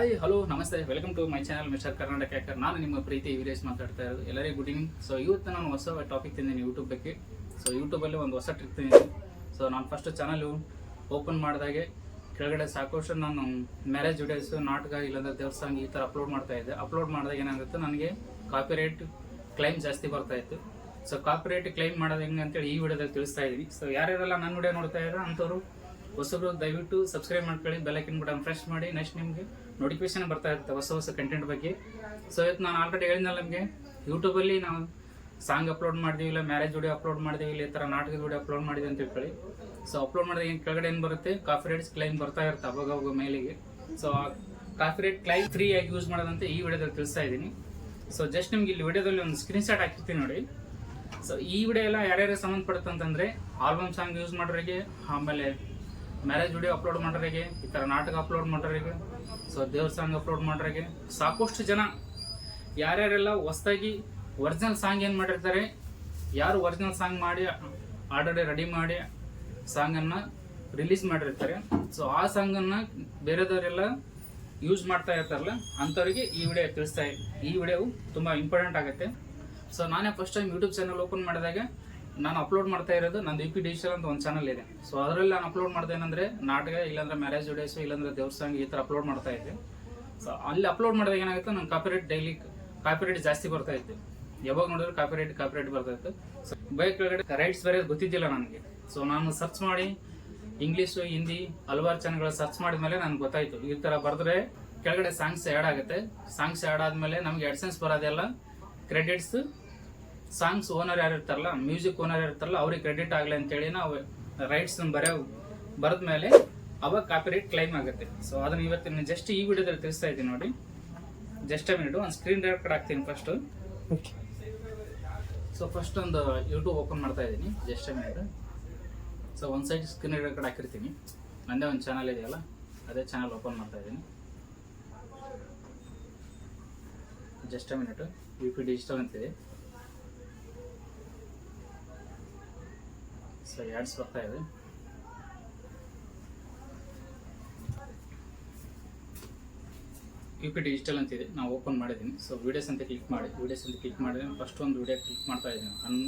ನಮಸ್ತೆ welcome to my channel mister Karnataka ಯಾಕರ್ ನಾನು ನಿಮ್ಮ ಪ್ರೀತಿ ವೀರೇಶ್ ಮಾತಾಡ್ತಾ ಇರೋದು. ಎಲ್ಲರಿಗೂ ಗುಡ್ ಈವ್ನಿಂಗ್ ಸೊ ಇವತ್ತು ನಾನು ಹೊಸ ಟಾಪಿಕ್ ತಿಂದೀನಿ ಯೂಟ್ಯೂಬ್ ಬಗ್ಗೆ. ಸೊ ಯೂಟ್ಯೂಬಲ್ಲಿ ಒಂದು ಹೊಸ ಟ್ರಿಕ್ ತಂದಿದ್ದೀನಿ ಸೊ ನಾನು ಫಸ್ಟ್ ಚಾನಲ್ ಓಪನ್ ಮಾಡಿದಾಗೆ ಕೆಳಗಡೆ ಸಾಕಷ್ಟು ನಾನು ಮ್ಯಾರೇಜ್ ವಿಡಿಯೋಸ್ ನಾಟಕ, ಇಲ್ಲಾಂದ್ರೆ ದೇವಸ್ಥಾನ ಈ ಥರ ಅಪ್ಲೋಡ್ ಮಾಡ್ತಾ ಇದ್ದೆ. ಅಪ್ಲೋಡ್ ಮಾಡಿದಾಗ ಏನಾಗುತ್ತೆ? ನನಗೆ ಕಾಪಿರೈಟ್ ಕ್ಲೈಮ್ ಜಾಸ್ತಿ ಬರ್ತಾ ಇತ್ತು. ಸೊ ಕಾಪಿರೈಟ್ ಕ್ಲೈಮ್ ಮಾಡೋದು ಹೆಂಗೆ ಅಂತೇಳಿ ಈ ವಿಡಿಯೋದಲ್ಲಿ ತಿಳಿಸ್ತಾ ಇದ್ದೀನಿ. ಸೊ ಯಾರ್ಯಾರೆಲ್ಲ ನನ್ನ ವಿಡಿಯೋ ನೋಡ್ತಾ ಇದ್ದಾರೆ ಅಂಥವ್ರು ಹೊಸಬ್ರು ದಯವಿಟ್ಟು ಸಬ್ಸ್ಕ್ರೈಬ್ ಮಾಡ್ಕೊಳ್ಳಿ ಬೆಲ್ಲೈಕಿನ್ ಬಟನ್ ಫ್ರೆಶ್ ಮಾಡಿ ನೆಕ್ಸ್ಟ್ ನಿಮಗೆ ನೋಟಿಫಿಕೇಶನ್ ಬರ್ತಾ ಇರುತ್ತೆ ಹೊಸ ಹೊಸ ಕಂಟೆಂಟ್ ಬಗ್ಗೆ. ಸೊ ಇವತ್ತು ನಾನು ಆಲ್ರೆಡಿ ಹೇಳಿದ್ನಲ್ಲ ನಿಮಗೆ ಯೂಟ್ಯೂಬಲ್ಲಿ ನಾವು ಸಾಂಗ್ ಅಪ್ಲೋಡ್ ಮಾಡಿದೀವಿ, ಇಲ್ಲ ಮ್ಯಾರೇಜ್ ವಿಡಿಯೋ ಅಪ್ಲೋಡ್ ಮಾಡಿದೀವಿ, ಇಲ್ಲ ಈ ಥರ ನಾಟಕದ ವಿಡಿಯೋ ಅಪ್ಲೋಡ್ ಮಾಡಿದೆ ಅಂತ ಹೇಳ್ಕೊಳ್ಳಿ. ಸೊ ಅಪ್ಲೋಡ್ ಮಾಡಿದ ಏನು ಕೆಳಗಡೆ ಏನು ಬರುತ್ತೆ? ಕಾಫಿ ರೇಟ್ಸ್ ಕ್ಲೈಮ್ ಬರ್ತಾ ಇರುತ್ತೆ ಅವಾಗ ಅವಾಗ ಮೇಲಿಗೆ. So copyright claim free ಆಗಿ ಯೂಸ್ ಮಾಡೋದಂತ ಈ ವಿಡಿಯೋದಲ್ಲಿ ತಿಳಿಸ್ತಾ ಇದ್ದೀನಿ. ಸೊ ಜಸ್ಟ್ ನಿಮ್ಗೆ ಇಲ್ಲಿ ವಿಡಿಯೋದಲ್ಲಿ ಒಂದು ಸ್ಕ್ರೀನ್ ಶಾಟ್ ಹಾಕಿರ್ತೀನಿ ನೋಡಿ. ಸೊ ಈ ವಿಡಿಯೋ ಎಲ್ಲ ಯಾರ್ಯಾರು ಸಂಬಂಧಪಡುತ್ತೆ ಅಂತಂದ್ರೆ ಆಲ್ಬಮ್ ಸಾಂಗ್ ಯೂಸ್ ಮಾಡೋರಿಗೆ, ಆಮೇಲೆ ಮ್ಯಾರೇಜ್ ವಿಡಿಯೋ ಅಪ್ಲೋಡ್ ಮಾಡೋರಿಗೆ, ಈ ಥರ ನಾಟಕ ಅಪ್ಲೋಡ್ ಮಾಡೋರಿಗೆ, ಸೊ ದೇವ್ರ ಸಾಂಗ್ ಅಪ್ಲೋಡ್ ಮಾಡೋರಿಗೆ ಸಾಕಷ್ಟು ಜನ ಯಾರ್ಯಾರೆಲ್ಲ ಹೊಸ್ದಾಗಿ ಒರಿಜಿನಲ್ ಸಾಂಗ್ ಏನು ಮಾಡಿರ್ತಾರೆ, ಯಾರು ಒರಿಜಿನಲ್ ಸಾಂಗ್ ಮಾಡಿ, ಆಲ್ರೆಡಿ ರೆಡಿ ಮಾಡಿ ಸಾಂಗನ್ನು ರಿಲೀಸ್ ಮಾಡಿರ್ತಾರೆ. ಸೊ ಆ ಸಾಂಗನ್ನು ಬೇರೆದವರೆಲ್ಲ ಯೂಸ್ ಮಾಡ್ತಾ ಇರ್ತಾರಲ್ಲ, ಅಂಥವ್ರಿಗೆ ಈ ವಿಡಿಯೋ ತಿಳಿಸ್ತಾ ಈ ವಿಡಿಯೋ ತುಂಬ ಇಂಪಾರ್ಟೆಂಟ್ ಆಗುತ್ತೆ. ಸೊ ನಾನೇ first time YouTube channel open ಮಾಡಿದಾಗ ನಾನು ಅಪ್ಲೋಡ್ ಮಾಡ್ತಾ ಇರೋದು ನಂದು ಯು ಪಿ ಡಿಜಿಟಲ್ ಅಂತ ಒಂದು ಚಾನಲ್ ಇದೆ. ಸೊ ಅದರಲ್ಲಿ ನಾನು ಅಪ್ಲೋಡ್ ಮಾಡ್ದೇನಂದರೆ ನಾಟಕ ಇಲ್ಲಾಂದ್ರೆ ಮ್ಯಾರೇಜ್ ವಿಡಿಯೋಸ್ ಇಲ್ಲಾಂದ್ರೆ ದೇವ್ರ ಸಾಂಗ್ ಈ ಥರ ಅಪ್ಲೋಡ್ ಮಾಡ್ತಾ ಇದ್ದೆ. ಸೊ ಅಲ್ಲಿ ಅಪ್ಲೋಡ್ ಮಾಡಿದಾಗ ಏನಾಗುತ್ತೆ, ನಂಗೆ ಕಾಪಿರೇಟ್ ಡೈಲಿ ಕಾಪಿರೇಟ್ ಜಾಸ್ತಿ ಬರ್ತಾ ಇತ್ತು. ಯಾವಾಗ ನೋಡಿದ್ರೆ ಕಾಪಿರೇಟ್ ಕಾಪಿರೇಟ್ ಬರ್ತಾ ಇತ್ತು. ಸೊ ಬೈಕ್ ಕೆಳಗಡೆ ರೈಟ್ಸ್ ಬರೆಯೋದು ಗೊತ್ತಿದ್ದಿಲ್ಲ ನನಗೆ. ಸೊ ನಾನು ಸರ್ಚ್ ಮಾಡಿ ಇಂಗ್ಲೀಷು ಹಿಂದಿ ಹಲವಾರು ಚಾನಲ್ಗಳು ಸರ್ಚ್ ಮಾಡಿದ ಮೇಲೆ ನನಗೆ ಗೊತ್ತಾಯ್ತು. ಈ ಥರ ಬರೆದ್ರೆ ಕೆಳಗಡೆ ಸಾಂಗ್ಸ್ ಆ್ಯಡ್ ಆಗುತ್ತೆ. ಸಾಂಗ್ಸ್ ಆ್ಯಡ್ ಆದಮೇಲೆ ನಮಗೆ ಎಡ್ಸೆನ್ಸ್ ಬರೋದೆಲ್ಲ ಕ್ರೆಡಿಟ್ಸ್ ಸಾಂಗ್ಸ್ ಓನರ್ ಯಾರು ಇರ್ತಾರಲ್ಲ ಮ್ಯೂಸಿಕ್ ಓನರ್ ಇರ್ತಾರಲ್ಲ ಅವ್ರಿಗೆ ಕ್ರೆಡಿಟ್ ಆಗಲಿ ಅಂತೇಳಿ ನಾವು ರೈಟ್ಸ್ ಬರೋ ಬರೆದ ಮೇಲೆ ಅವಾಗ ಕಾಪಿರೈಟ್ ಕ್ಲೈಮ್ ಆಗುತ್ತೆ. ಸೊ ಅದನ್ನ ಇವತ್ತಿನ ಜಸ್ಟ್ ಈ ವಿಡಿಯೋದಲ್ಲಿ ತಿಳಿಸ್ತಾ ಇದ್ದೀನಿ ನೋಡಿ. ಜಸ್ಟ್ ಮಿನಿಟ್ ಒಂದು ಸ್ಕ್ರೀನ್ ರೆಕಾರ್ಡ್ ಹಾಕ್ತೀನಿ ಫಸ್ಟು ಸೊ ಫಸ್ಟ್ ಒಂದು ಯೂಟ್ಯೂಬ್ ಓಪನ್ ಮಾಡ್ತಾ ಇದ್ದೀನಿ ಜಸ್ಟ್ ಮಿನಿಟ್ ಸೊ ಒಂದು ಸೈಡ್ ಸ್ಕ್ರೀನ್ ರೆಕಾರ್ಡ್ ಹಾಕಿರ್ತೀನಿ. ನಂದೇ ಒಂದು ಚಾನಲ್ ಇದೆಯಲ್ಲ ಅದೇ ಚಾನಲ್ ಓಪನ್ ಮಾಡ್ತಾ ಇದ್ದೀನಿ. Just minute U P digital ಅಂತಿದೆ. ಸೊ ಆ್ಯಡ್ಸ್ ಬರ್ತಾ ಇದೆ ಯು ಪಿ ಡಿಜಿಟಲ್ ಅಂತಿದೆ ನಾವು ಓಪನ್ ಮಾಡಿದ್ದೀನಿ ಸೊ ವೀಡಿಯೋಸ್ ಅಂತ ಕ್ಲಿಕ್ ಮಾಡಿ ವೀಡಿಯೋಸ್ ಅಂತ ಕ್ಲಿಕ್ ಮಾಡಿದ್ರೆ ಫಸ್ಟ್ ಒಂದು ವಿಡಿಯೋ ಕ್ಲಿಕ್ ಮಾಡ್ತಾ ಇದ್ದೀನಿ. ಅನ್,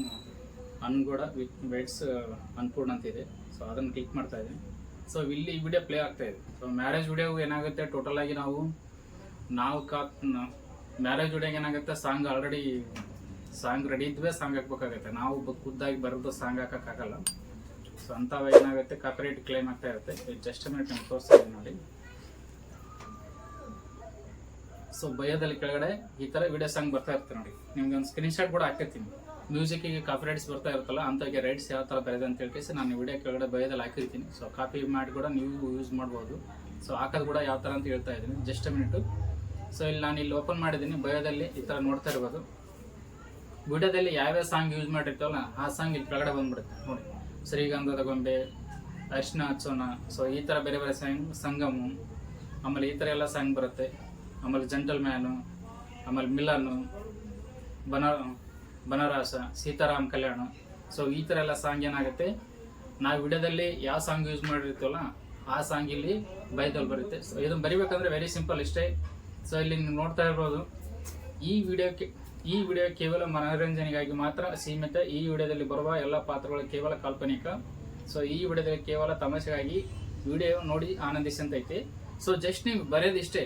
ಅನ್ಗೂಡ ವಿತ್ ವೆಡ್ಸ್ ಅನ್ಪೂರ್ಣ ಅಂತಿದೆ ಸೊ ಅದನ್ನು ಕ್ಲಿಕ್ ಮಾಡ್ತಾ ಇದ್ದೀನಿ. ಸೊ ಇಲ್ಲಿ ವಿಡಿಯೋ ಪ್ಲೇ ಆಗ್ತಾ ಇದೆ. ಸೊ ಮ್ಯಾರೇಜ್ ವಿಡಿಯೋ ಏನಾಗುತ್ತೆ? ಟೋಟಲ್ ಆಗಿ ನಾವು ನಾವು ಕಾ ಮ್ಯಾರೇಜ್ ವಿಡಿಯೋಗೆ ಏನಾಗುತ್ತೆ? ಸಾಂಗ್ ಆಲ್ರೆಡಿ ಸಾಂಗ್ ರೆಡಿ ಇದ್ವೇ ಸಾಂಗ್ ಹಾಕ್ಬೇಕಾಗತ್ತೆ. ನಾವು ಖುದ್ದಾಗಿ ಬರೆದು ಸಾಂಗ್ ಹಾಕೋಕ್ಕಾಗಲ್ಲ. ಸೊ ಅಂಥವು ಏನಾಗುತ್ತೆ ಕಾಪಿರೈಟ್ ಕ್ಲೇಮ್ ಆಗ್ತಾ ಇರುತ್ತೆ. ಜಸ್ಟ್ ಮಿನಿಟ್ ನಿಮ್ಗೆ ತೋರಿಸ್ತೀವಿ ಇದ್ದೀನಿ ನೋಡಿ. ಸೊ ಭಯದಲ್ಲಿ ಕೆಳಗಡೆ ಈ ಥರ ವಿಡಿಯೋ ಸಾಂಗ್ ಬರ್ತಾ ಇರುತ್ತೆ ನೋಡಿ. ನಿಮ್ಗೆ ಒಂದು ಸ್ಕ್ರೀನ್ ಶಾಟ್ ಕೂಡ ಹಾಕಿರ್ತೀನಿ. ಮ್ಯೂಸಿಕ್ಕಿಗೆ ಕಾಪಿ ರೈಟ್ಸ್ ಬರ್ತಾ ಇರುತ್ತಲ್ಲ ಅಂಥವ್ರಿಗೆ ರೈಟ್ಸ್ ಯಾವ ಥರ ಬರೆದ ಅಂತ ಹೇಳ್ಕೇಸಿ ನಾನು ವಿಡಿಯೋ ಕೆಳಗಡೆ ಭಯದಲ್ಲಿ ಹಾಕಿರ್ತೀನಿ. ಸೊ ಕಾಪಿ ಮಾಡಿ ಕೂಡ ನೀವು ಯೂಸ್ ಮಾಡ್ಬೋದು. ಸೊ ಹಾಕೋದು ಕೂಡ ಯಾವ ಥರ ಅಂತ ಹೇಳ್ತಾ ಇದ್ದೀನಿ. ಜಸ್ಟ್ ಮಿನಿಟು ಸೊ ಇಲ್ಲಿ ನಾನು ಇಲ್ಲಿ ಓಪನ್ ಮಾಡಿದ್ದೀನಿ. ಭಯದಲ್ಲಿ ಈ ಥರ ನೋಡ್ತಾ ಇರ್ಬೋದು. ವಿಡಿಯೋದಲ್ಲಿ ಯಾವ್ಯಾವ ಸಾಂಗ್ ಯೂಸ್ ಮಾಡಿರ್ತಾವಲ್ಲ, ಆ ಸಾಂಗ್ ಇಲ್ಲಿ ಕೆಳಗಡೆ ಬಂದ್ಬಿಡುತ್ತೆ, ನೋಡಿ. ಶ್ರೀಗಂಧದ ಗೊಂಬೆ ಅರ್ಶಿನ ಹಚ್ಚೋಣ ಸೊ ಈ ಥರ ಬೇರೆ ಬೇರೆ ಸಾಂಗ್, ಸಂಗಮು, ಆಮೇಲೆ ಈ ಥರ ಎಲ್ಲ ಸಾಂಗ್ ಬರುತ್ತೆ. ಆಮೇಲೆ ಜಂಟಲ್ ಮ್ಯಾನು ಆಮೇಲೆ ಮಿಲನು ಬನ, ಬನರಾಸ, ಸೀತಾರಾಮ್ ಕಲ್ಯಾಣ. ಸೊ ಈ ಥರ ಎಲ್ಲ ಸಾಂಗ್ ಏನಾಗುತ್ತೆ, ನಾವು ವಿಡಿಯೋದಲ್ಲಿ ಯಾವ ಸಾಂಗ್ ಯೂಸ್ ಮಾಡಿರ್ತೀವಲ್ಲ, ಆ ಸಾಂಗ್ ಇಲ್ಲಿ ಬೈದಲ್ಲಿ ಬರುತ್ತೆ. ಸೊ ಇದನ್ನು ಬರಿಬೇಕಂದ್ರೆ ವೆರಿ ಸಿಂಪಲ್ ಇಷ್ಟೇ. ಸೊ ಇಲ್ಲಿ ನೀವು ನೋಡ್ತಾ ಇರ್ಬೋದು, ಈ ವಿಡಿಯೋಕ್ಕೆ ಈ ವಿಡಿಯೋ ಕೇವಲ ಮನೋರಂಜನೆಗಾಗಿ ಮಾತ್ರ ಸೀಮಿತ. ಈ ವಿಡಿಯೋದಲ್ಲಿ ಬರುವ ಎಲ್ಲ ಪಾತ್ರಗಳು ಕೇವಲ ಕಾಲ್ಪನಿಕ. ಸೊ ಈ ವಿಡಿಯೋದಲ್ಲಿ ಕೇವಲ ತಮಾಷೆಗಾಗಿ ವಿಡಿಯೋ ನೋಡಿ ಆನಂದಿಸಂತೈತಿ ಸೊ ಜಸ್ಟ್ ನೀವು ಬರೆಯೋದಿಷ್ಟೇ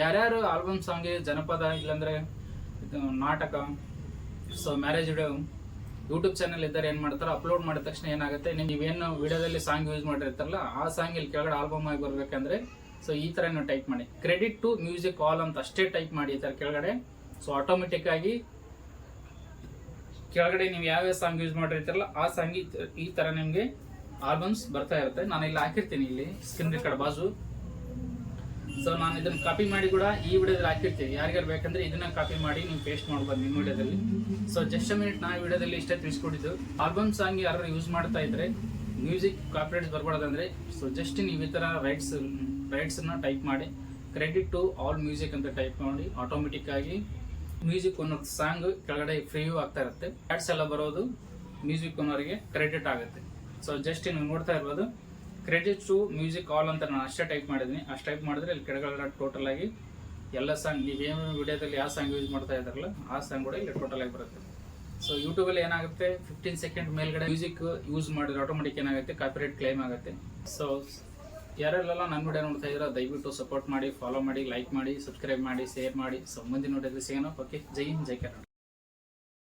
ಯಾರ್ಯಾರು ಆಲ್ಬಮ್ ಸಾಂಗ್ ಜನಪದ ಇಲ್ಲಾಂದ್ರೆ ನಾಟಕ so marriage video YouTube channel ಇದ್ದಾರೆ ಏನು ಮಾಡ್ತಾರೆ ಅಪ್ಲೋಡ್ ಮಾಡಿದ ತಕ್ಷಣ ಏನಾಗುತ್ತೆ? ನೀವೇನು ವಿಡಿಯೋದಲ್ಲಿ ಸಾಂಗ್ ಯೂಸ್ ಮಾಡಿರ್ತಾರಲ್ಲ, ಆ ಸಾಂಗ್ ಇಲ್ಲಿ ಕೆಳಗಡೆ ಆಲ್ಬಮ್ ಆಗಿ ಬರ್ಬೇಕಂದ್ರೆ ಸೊ ಈ ಥರ ನೀವು ಟೈಪ್ ಮಾಡಿ. ಕ್ರೆಡಿಟ್ ಟು ಮ್ಯೂಸಿಕ್ ಆಲ್ ಅಂತ ಅಷ್ಟೇ ಟೈಪ್ ಮಾಡಿ ಈ ಥರ ಕೆಳಗಡೆ. ಸೊ ಆಟೋಮೆಟಿಕ್ ಆಗಿ ಕೆಳಗಡೆ ನೀವು ಯಾವ್ಯಾವ ಸಾಂಗ್ ಯೂಸ್ ಮಾಡಿರ್ತೀರಲ್ಲ ಆ ಸಾಂಗ್ ಈ ಥರ ನಿಮಗೆ ಆಲ್ಬಮ್ಸ್ ಬರ್ತಾ ಇರುತ್ತೆ. ನಾನು ಇಲ್ಲಿ ಹಾಕಿರ್ತೀನಿ ಇಲ್ಲಿ ಸ್ಕ್ರೀನ್ ರೆಕಾರ್ಡ್ ಬಾಜು. ಸೊ ನಾನು ಇದನ್ನ ಕಾಪಿ ಮಾಡಿ ಕೂಡ ಈ ವಿಡಿಯೋದಲ್ಲಿ ಹಾಕಿರ್ತೀನಿ. ಯಾರಿಗಾರು ಬೇಕಂದ್ರೆ ಇದನ್ನ ಕಾಪಿ ಮಾಡಿ ನೀವು ಪೇಸ್ಟ್ ಮಾಡ್ಬೋದು ನಿಮ್ಮ ವಿಡಿಯೋದಲ್ಲಿ. ಸೊ ಜಸ್ಟ್ ಮಿನಿಟ್ ನಾ ವಿಡಿಯೋದಲ್ಲಿ ಇಷ್ಟೇ ತಿಳಿಸ್ಕೊಟ್ಟಿದ್ದು. ಆಲ್ಬಮ್ ಸಾಂಗ್ ಯಾರು ಯೂಸ್ ಮಾಡ್ತಾ ಇದ್ರೆ ಮ್ಯೂಸಿಕ್ ಕಾಪಿರೈಟ್ಸ್ ಬರ್ಬಾರ್ದಂದ್ರೆ ಸೊ ಜಸ್ಟ್ ನೀವು ಈ ಥರ ರೈಟ್ಸ್ ರೈಟ್ಸನ್ನು ಟೈಪ್ ಮಾಡಿ ಕ್ರೆಡಿಟ್ ಟು ಆಲ್ ಮ್ಯೂಸಿಕ್ ಅಂತ ಟೈಪ್ ಮಾಡಿ ಆಟೋಮೆಟಿಕ್ ಆಗಿ ಮ್ಯೂಸಿಕ್ ಅನ್ನೋದು ಸಾಂಗ್ ಕೆಳಗಡೆ ಫ್ರೀಯೂ ಆಗ್ತಾ ಇರುತ್ತೆ. ಆ್ಯಡ್ಸ್ ಎಲ್ಲ ಬರೋದು ಮ್ಯೂಸಿಕ್ ಅನ್ನೋರಿಗೆ ಕ್ರೆಡಿಟ್ ಆಗುತ್ತೆ. ಸೊ ಜಸ್ಟ್ ನೀವು ನೋಡ್ತಾ ಇರ್ಬೋದು. ಕ್ರೆಡಿಟ್ ಟು ಮ್ಯೂಸಿಕ್ ಆಲ್ ಅಂತ ನಾನು ಅಷ್ಟೇ ಟೈಪ್ ಮಾಡಿದ್ದೀನಿ. ಅಷ್ಟು ಟೈಪ್ ಮಾಡಿದ್ರೆ ಇಲ್ಲಿ ಕೆಳಗಡೆ ಟೋಟಲ್ ಆಗಿ ಎಲ್ಲ ಸಾಂಗ್ ನೀವೇನು ವಿಡಿಯೋದಲ್ಲಿ ಯಾವ ಸಾಂಗ್ ಯೂಸ್ ಮಾಡ್ತಾ ಇದ್ದಾರಲ್ಲ, ಆ ಸಾಂಗ್ ಕೂಡ ಇಲ್ಲಿ ಟೋಟಲ್ ಆಗಿ ಬರುತ್ತೆ. ಸೊ ಯೂಟ್ಯೂಬಲ್ಲಿ ಏನಾಗುತ್ತೆ? ಫಿಫ್ಟೀನ್ ಸೆಕೆಂಡ್ ಮೇಲ್ಗಡೆ ಮ್ಯೂಸಿಕ್ ಯೂಸ್ ಮಾಡಿದ್ರೆ ಆಟೋಮೆಟಿಕ್ ಏನಾಗುತ್ತೆ? ಕಾಪಿರೈಟ್ ಕ್ಲೈಮ್ ಆಗುತ್ತೆ. ಸೊ ಯಾರೆಲ್ಲ ನನ್ನ ವಿಡಿಯೋ ನೋಡ್ತಾ ಇದ್ದೀರಾ, ದಯವಿಟ್ಟು ಸಪೋರ್ಟ್ ಮಾಡಿ ಫಾಲೋ ಮಾಡಿ ಲೈಕ್ ಮಾಡಿ ಸಬ್ಸ್ಕ್ರೈಬ್ ಮಾಡಿ ಶೇರ್ ಮಾಡಿ, ಸಂಬಂಧಿ ನೋಡಿದ್ರೆ ಸೇನೋ ಓಕೆ ಜೈ ಹಿಂದ್, ಜೈ ಕರ್ನಾಟಕ.